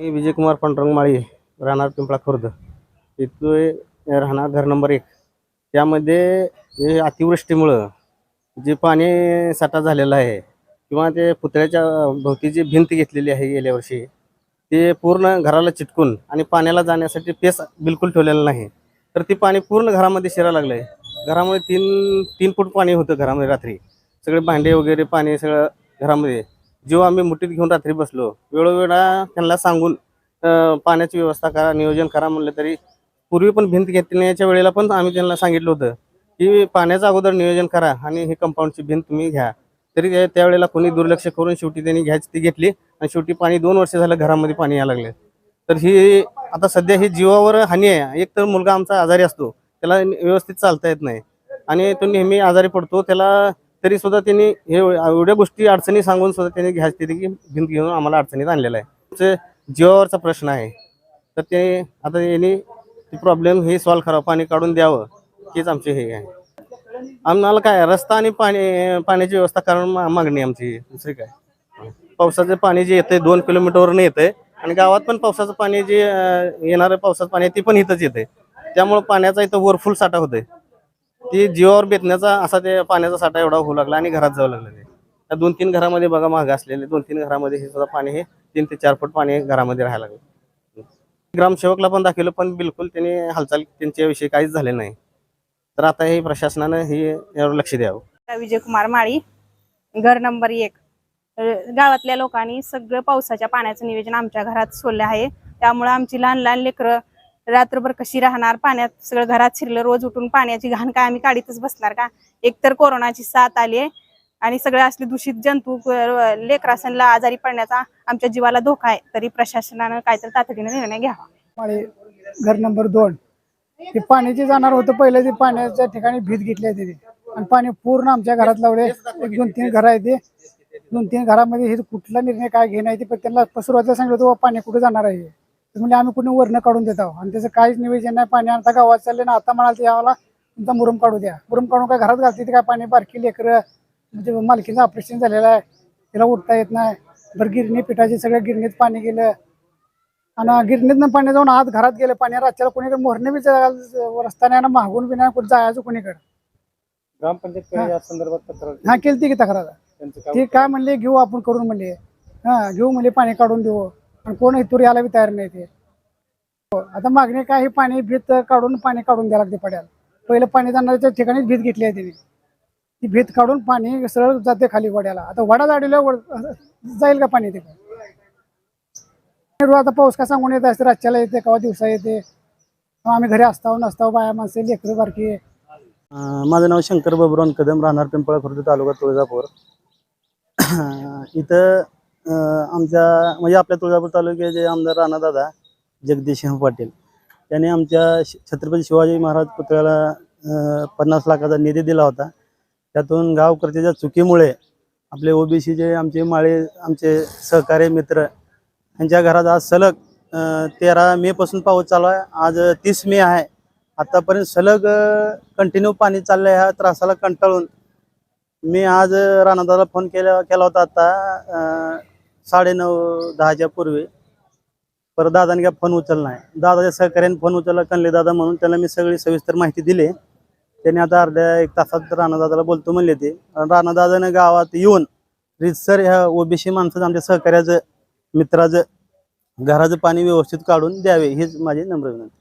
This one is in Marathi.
मी विजयकुमार पांडुरंग माळी राहणार पिंपळा खुर्द. इथं राहणार घर नंबर एक. त्यामध्ये हे अतिवृष्टीमुळं जे पाणी साठा झालेला आहे किंवा ते पुतळ्याच्या भोवती जी भिंत घेतलेली आहे गेल्या वर्षी ते पूर्ण घराला चिटकून आणि पाण्याला जाण्यासाठी पेस बिलकुल ठेवलेला नाही. तर ती पाणी पूर्ण घरामध्ये शिरायला लागलं आहे घरामध्ये तीन तीन फूट पाणी होतं घरामध्ये रात्री. सगळे भांडे वगैरे पाणी सगळं घरामध्ये. जेव्हा आम्ही मुठीत घेऊन रात्री बसलो वेळोवेळा त्यांना सांगून पाण्याची व्यवस्था करा नियोजन करा म्हणलं तरी पूर्वी पण भिंत घेतण्याच्या वेळेला पण आम्ही त्यांना सांगितलं होतं की पाण्याचं अगोदर नियोजन करा आणि ही कंपाऊंडची भिंत तुम्ही घ्या. तरी त्यावेळेला कोणी दुर्लक्ष करून शेवटी त्यांनी घ्यायची ती घेतली आणि शेवटी पाणी दोन वर्ष झालं घरामध्ये पाणी यायला लागलं. तर ही आता सध्या ही जीवावर हानी आहे. एक तर मुलगा आमचा आजारी असतो. त्याला व्यवस्थित चालता येत नाही. आणि तो नेहमी आजारी पडतो. त्याला तरी सुद्धा त्यांनी हे एवढ्या गोष्टी अडचणी सांगून सुद्धा त्यांनी घ्यायची की भिंत घेऊन आम्हाला अडचणीत आणलेला आहे. ते जीवावरचा प्रश्न आहे. तर ते आता यांनी प्रॉब्लेम हे सॉल्व्ह करावं पाणी काढून द्यावं हेच आमचे हे आहे. आम्हाला काय रस्ता आणि पाणी पाण्याची व्यवस्था करून मागणी आमची दुसरी काय? पावसाचं पाणी जे येतंय दोन किलोमीटरवरून येतंय आणि गावात पण पावसाचं पाणी जे येणारं पावसाचं पाणी आहे ते पण इथंच येतंय. त्यामुळे पाण्याचा इथं वरफुल साठा होतंय. ती जीवावर बेतण्याचा असा ते पाण्याचा साठा एवढा होऊ लागला आणि घरात जावं लागलं ते. त्या दोन तीन घरामध्ये बघा महाग असलेले दोन तीन घरामध्ये हे सुद्धा पाणी हे तीन ते चार फूट पाणी घरामध्ये राहायला लागलं. ग्रामसेवकला पण दाखवलं पण बिलकुल त्यांनी हालचाल त्यांच्याविषयी काहीच झाले नाही. तर आता हे प्रशासनानं हे यावर लक्ष द्यावं. विजयकुमार माळी घर नंबर एक. गावातल्या लोकांनी सगळं पावसाच्या पाण्याचं नियोजन आमच्या घरात सोडलं आहे. त्यामुळे आमची लहान लहान लेकरं रात्रभर कशी राहणार? पाण्यात सगळं घरात शिरलं रोज उठून पाण्याची घाण काय आम्ही काढीतच बसणार का? एकतर कोरोनाची साथ आली आहे आणि सगळे असले दूषित जंतू लेकरासनला आजारी पडण्याचा आमच्या जीवाला धोका आहे तरी प्रशासनानं काहीतरी तातडीने निर्णय घ्यावा. घर नंबर दोन ते पाण्याचे जाणार होतं पहिलं ते पाण्याच्या ठिकाणी भीत घेतली आहे तिथे आणि पाणी पूर्ण आमच्या घरात लावले. एक दोन तीन घरं आहे ते. दोन तीन घरामध्ये हे कुठला निर्णय काय घेणं आहे ते पण त्यांना सुरुवातीला सांगितलं होतं पाणी कुठे जाणार आहे? म्हणजे आम्ही कुठे वरनं काढून देत आहोत? आणि त्याचं काहीच नियोजन नाही पाणी आता गावात चालले ना आता म्हणाल यावाला तुमचा मुरुम काढू द्या. मुरुम काढून काय घरात घालते ते काय पाणी? बारकी लेकरं म्हणजे मालकीचं ऑपरेशन झालेलं आहे. त्याला उठता येत नाही. बरं गिरणी पिठाचे सगळ्या गिरणीत पाणी गेलं. आणि गिरणीतनं पाणी जाऊन आत घरात गेलं. पाणी रातच्याला कोणीकडे मोरणे बी रस्ता नाही ना मागून बी नाही कुठं जायचं कोणीकडे? ग्रामपंचायत या संदर्भात तक्रार हा केली की तक्रार. ते काय म्हणले घेऊ आपण करून म्हणले. हा घेऊ म्हणले पाणी काढून देऊ. आणि कोण इथून यायला बी तयार नाही ते. हो, आता मागणी काय हे पाणी भीत काढून पाणी काढून द्यायला लागते पड्याला. पहिलं पाणी जाणाऱ्याच्या ठिकाणीच भीत घेतली आहे तिने. ती भीत काढून पाणी सरळ जाते खाली वड्याला आता वडा जाडीला वड- जाईल का पाणी ते आता पाऊस का सांगून येत असते रातच्याला येते केव्हा दिवसा येते. आम्ही घरी असताव नसताव बाया माणसे लेकर बारकी. माझं नाव शंकर बबरोन कदम राहणार पिंपळा खुर्द तालुका तुळजापूर. इथं आमच्या म्हणजे आपल्या तुळजापूर तालुक्याचे आमदार राणादादा जगदीशसिंह पाटील त्यांनी आमच्या छत्रपती शिवाजी महाराज पुतळ्याला पन्नास लाखाचा निधी दिला होता. त्यातून गावकर्त्याच्या चुकीमुळे आपले ओबीसीचे आमचे माळे आमचे सहकारी मित्र यांच्या घरात आज सलग तेरा मे पासून पाऊस चालू आहे. आज तीस मे आहे. आतापर्यंत सलग कंटिन्यू पाणी चाललंय. ह्या त्रासाला कंटाळून मी आज राणादाला फोन केला केला होता आता साडेनऊ दहाच्या पूर्वी. परत दादाने काय फोन उचलला नाही. दादाच्या सहकार्याने फोन उचलला कणले दादा म्हणून. त्याला मी सगळी सविस्तर माहिती दिली. त्याने आता अर्ध्या एक तासात राणादादाला बोलतो म्हणले ते. राणादादानं गावात येऊन रितसर ह्या ओबीसी माणसाचं आमच्या सहकार्याचं मित्राचं घराचं पाणी व्यवस्थित काढून द्यावे हीच माझी नम्र विनंती.